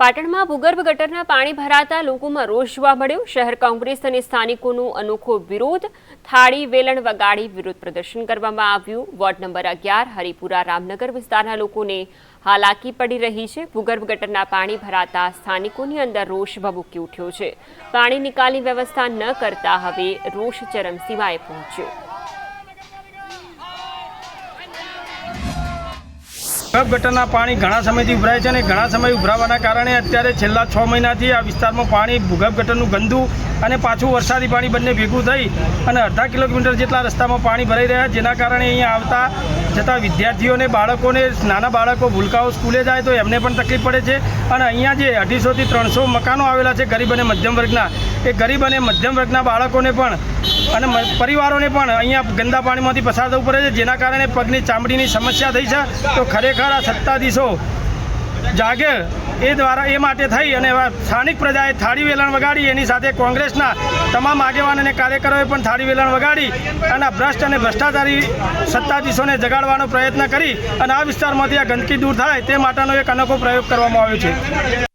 પાટણમાં ભૂગર્ભ ગટરના પાણી ભરાતા લોકોમાં રોષ જોવા મળ્યો. શહેર કોંગ્રેસ અને સ્થાનિકોનો અનોખો વિરોધ. થાળી, વેલણ વગાડી વિરોધ પ્રદર્શન કરવામાં આવ્યું. વોર્ડ નંબર અગિયાર, હરિપુરા, રામનગર વિસ્તારના લોકોને હાલાકી પડી રહી છે. ભૂગર્ભ ગટરના પાણી ભરાતા સ્થાનિકોની અંદર રોષ ભભૂકી ઉઠ્યો છે. પાણી નિકાલની વ્યવસ્થા ન કરતા હવે રોષ ચરમસીમાએ પહોંચ્યો. ભૂગર્ભ ગટરના પાણી ઘણા સમયથી ઉભરાય છે અને ઘણા સમય ઉભરાવાના કારણે અત્યારે છેલ્લા છ મહિનાથી આ વિસ્તારમાં પાણી, ભૂગર્ભ ગટરનું ગંદુ અને પાછું વરસાદી પાણી બંને ભેગું થઈ અને અડધા કિલોમીટર જેટલા રસ્તામાં પાણી ભરાઈ રહ્યા, જેના કારણે અહીંયા આવતા જતા વિદ્યાર્થીઓને, બાળકોને, નાના બાળકો, ભૂલકાઓ સ્કૂલે જાય તો એમને પણ તકલીફ પડે છે. અને અહીંયા જે અઢીસોથી ત્રણસો મકાનો આવેલા છે ગરીબ અને મધ્યમ વર્ગના, એ ગરીબ અને મધ્યમ વર્ગના બાળકોને પણ અને પરિવારોને પણ અહીંયા ગંદા પાણીમાંથી પસાર થવું પડે છે. જેના કારણે પગની ચામડીની સમસ્યા થઈ છે. તો ખરેખર આ સત્તાધીશો જાગે એ દ્વારા એ માટે થઈ અને સ્થાનિક પ્રજાએ થાળી વેલણ વગાડી, એની સાથે કોંગ્રેસના તમામ આગેવાન અને કાર્યકરોએ પણ થાળી વેલણ વગાડી અને ભ્રષ્ટ અને ભ્રષ્ટાચારી સત્તાધીશોને જગાડવાનો પ્રયત્ન કરી અને આ વિસ્તારમાંથી આ ગંદકી દૂર થાય તે માટેનો એક અનોખો પ્રયોગ કરવામાં આવ્યો છે.